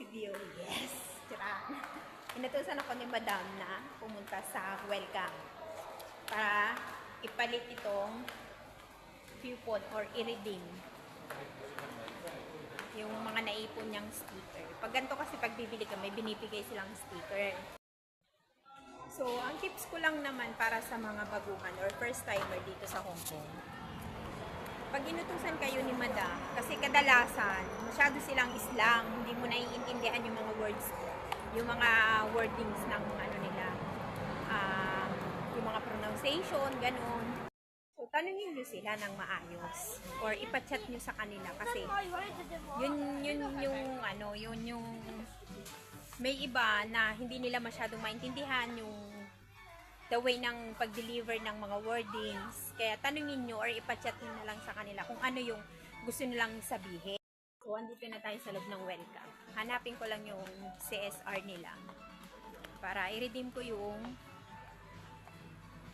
view. Yes! Tira! Inutusan ako ni Madam na pumunta sa welcome para ipalit itong coupon or i-redeem yung mga naipon niyang sticker. Pag ganito kasi pag bibili ka, may binibigay silang sticker. So, ang tips ko lang naman para sa mga baguhan or first timer dito sa Hong Kong. Pag inutusan kayo ni Madam, kasi kadalasan masyado silang islang, hindi mo naiintindihan yung mga words, yung mga wordings ng ano nila, ah, yung mga pronunciation, ganun. So, tanungin nyo sila ng maayos. Or ipachat nyo sa kanila kasi yun, yun yung ano, yun yung may iba na hindi nila masyadong maintindihan yung the way ng pag-deliver ng mga wordings. Kaya tanungin nyo or ipachat nyo na lang sa kanila kung ano yung gusto nilang sabihin. So, andito na tayo sa loob ng welcome. Hanapin ko lang yung CSR nila para i-redeem ko yung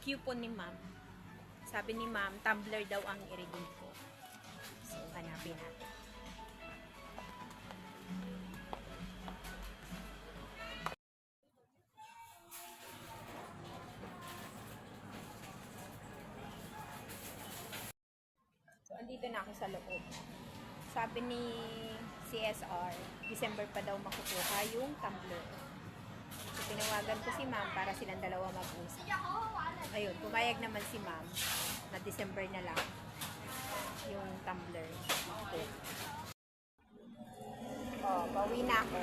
coupon ni ma'am. Sabi ni ma'am, tumbler daw ang i-redeem ko. So, hanapin natin. So, andito na ako sa loob. Sabi ni CSR, December pa daw makukuha yung tumbler. So, tinawagan ko si ma'am para silang dalawa mag-usap. Ayun, pumayag naman si ma'am na December na lang yung tumbler. Ito. Oh, bawi na ako.